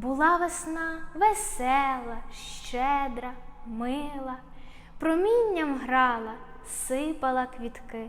Була весна весела, щедра, мила, промінням грала, сипала квітки.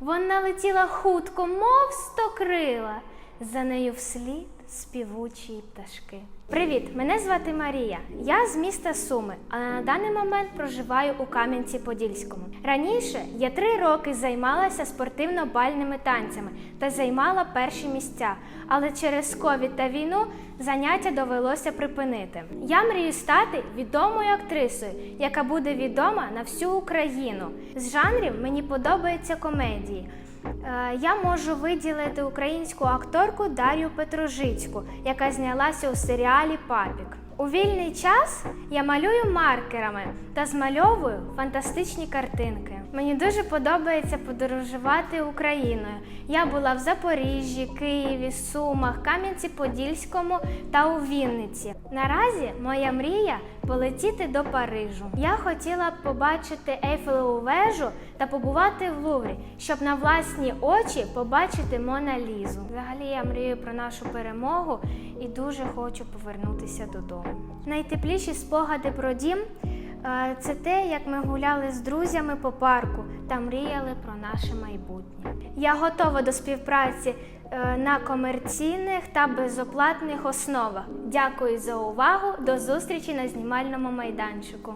Вона летіла хутко, мов стокрила, за нею вслід співучі пташки. Привіт, мене звати Марія. Я з міста Суми, але на даний момент проживаю у Кам'янці-Подільському. Раніше я три роки займалася спортивно-бальними танцями та займала перші місця, але через ковід та війну заняття довелося припинити. Я мрію стати відомою актрисою, яка буде відома на всю Україну. З жанрів мені подобаються комедії. Е, Я можу виділити українську акторку Дар'ю Петружицьку, яка знялася у серіалі Папік. У вільний час я малюю маркерами та змальовую фантастичні картинки. Мені дуже подобається подорожувати Україною. Я була в Запоріжжі, Києві, Сумах, Кам'янці-Подільському та у Вінниці. Наразі моя мрія полетіти до Парижу. Я хотіла б побачити Ейфелеву вежу та побувати в Луврі, щоб на власні очі побачити Мона Лізу. Взагалі я мрію про нашу перемогу і дуже хочу повернутися додому. Найтепліші спогади про дім це те, як ми гуляли з друзями по парку та мріяли про наше майбутнє. Я готова до співпраці е, на комерційних та безоплатних основах. Дякую за увагу. До зустрічі на знімальному майданчику.